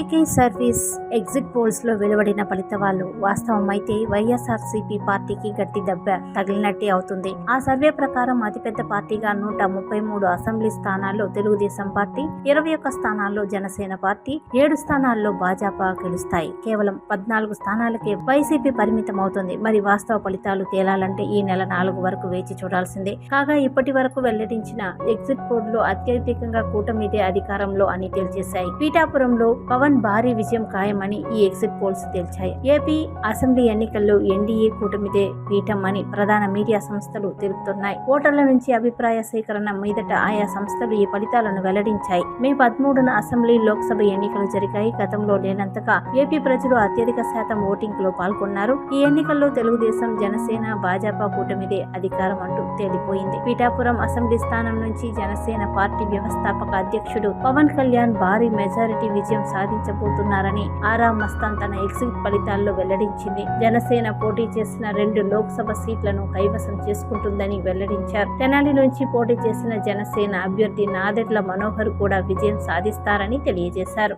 AK service exit పోల్స్లో వెలువడిన ఫలితాలు వాస్తవమైతే వైఎస్ఆర్సీపీ పార్టీకి గట్టి దెబ్బ తగిలినట్టే అవుతుంది. ఆ సర్వే ప్రకారం అతిపెద్ద పార్టీగా నూట ముప్పై మూడు అసెంబ్లీ స్థానాల్లో తెలుగుదేశం పార్టీ ఇరవై ఒక్క స్థానాల్లో జనసేన పార్టీ ఏడు స్థానాల్లో భాజపా గెలుస్తాయి. కేవలం పద్నాలుగు స్థానాలకే వైసీపీ పరిమితం అవుతుంది మరి వాస్తవ ఫలితాలు తేలాలంటే ఈ నెల నాలుగు వరకు వేచి చూడాల్సిందే. కాగా ఇప్పటి వరకు వెల్లడించిన ఎగ్జిట్ పోల్లో అత్యధికంగా కూటమిదే అధికారంలో అని తేల్చేశాయి. పీఠాపురంలో పవన్ భారీ విజయం ఖాయమని ఈ ఎగ్జిట్ పోల్స్ తేల్చాయి. ఏపీ అసెంబ్లీ ఎన్నికల్లో ఎన్డీఏ కూటమిదే పీఠం అని ప్రధాన మీడియా సంస్థలు తెలుపుతున్నాయి. ఓటర్ల నుంచి అభిప్రాయ సేకరణ మీదట ఆయా సంస్థలు ఈ ఫలితాలను వెల్లడించాయి. మే పదమూడున అసెంబ్లీ లోక్సభ ఎన్నికలు జరిగాయి. గతంలో లేనంతగా ఏపీ ప్రజలు అత్యధిక శాతం ఓటింగ్లో పాల్గొన్నారు. ఈ ఎన్నికల్లో తెలుగుదేశం జనసేన భాజపా కూటమిదే అధికారం అంటూ తేలిపోయింది. పీఠాపురం అసెంబ్లీ స్థానం నుంచి జనసేన పార్టీ వ్యవస్థాపక అధ్యక్షుడు పవన్ కళ్యాణ్ భారీ మెజారిటీ విజయం సాధించారు. సాధించబోతున్నారని ఆరా మస్తాన్ తన ఎగ్జిట్ ఫలితాల్లో వెల్లడించింది. జనసేన పోటీ చేసిన రెండు లోక్సభ సీట్లను కైవసం చేసుకుంటుందని వెల్లడించారు. తెనాలి నుంచి పోటీ చేసిన జనసేన అభ్యర్థి నాదెట్ల మనోహర్ కూడా విజయం సాధిస్తారని తెలియజేశారు.